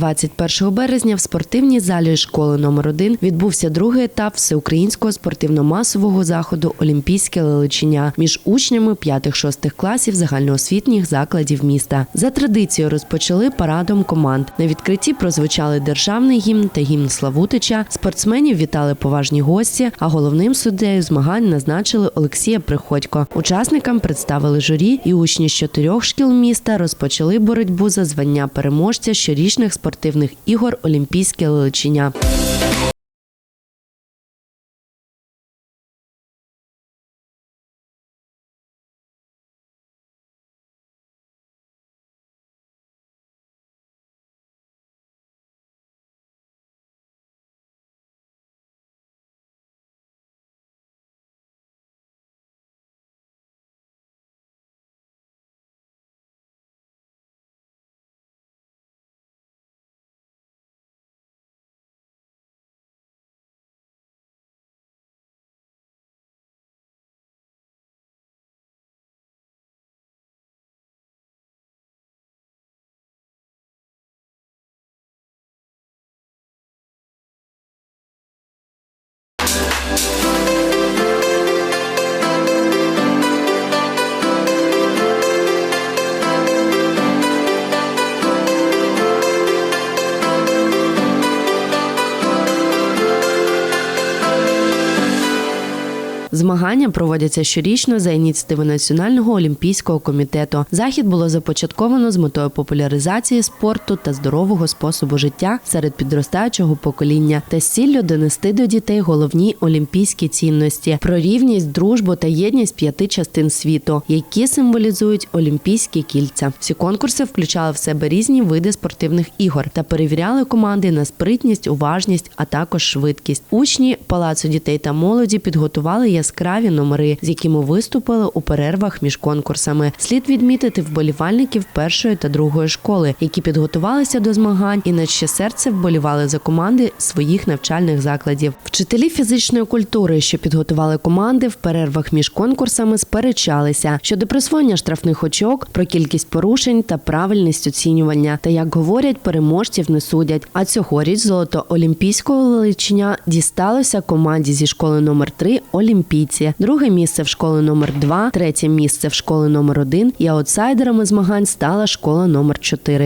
21 березня в спортивній залі школи номер 1 відбувся другий етап всеукраїнського спортивно-масового заходу Олімпійське лелечення між учнями 5-6 класів загальноосвітніх закладів міста. За традицією розпочали парадом команд. На відкритті прозвучали державний гімн та гімн Славутича. Спортсменів вітали поважні гості, а головним суддею змагань назначили Олексія Приходько. Учасникам представили журі, і учні з чотирьох шкіл міста розпочали боротьбу за звання переможця щорічних спортивних ігор Олімпійське лелечення. Thank Змагання проводяться щорічно за ініціативи Національного олімпійського комітету. Захід було започатковано з метою популяризації спорту та здорового способу життя серед підростаючого покоління та з ціллю донести до дітей головні олімпійські цінності про рівність, дружбу та єдність п'яти частин світу, які символізують олімпійські кільця. Всі конкурси включали в себе різні види спортивних ігор та перевіряли команди на спритність, уважність, а також швидкість. Учні палацу дітей та молоді підготували яскраві номери, з якими виступили у перервах між конкурсами. Слід відмітити вболівальників першої та другої школи, які підготувалися до змагань і на ще серце вболівали за команди своїх навчальних закладів. Вчителі фізичної культури, що підготували команди в перервах між конкурсами, сперечалися щодо присвоєння штрафних очок, про кількість порушень та правильність оцінювання. Та як говорять, переможців не судять. А цьогоріч золото олімпійського величення дісталося команді зі школи номер 3 олімпійці. Друге місце в школи номер 2 третє місце в школи номер 1 і аутсайдерами змагань стала школа номер 4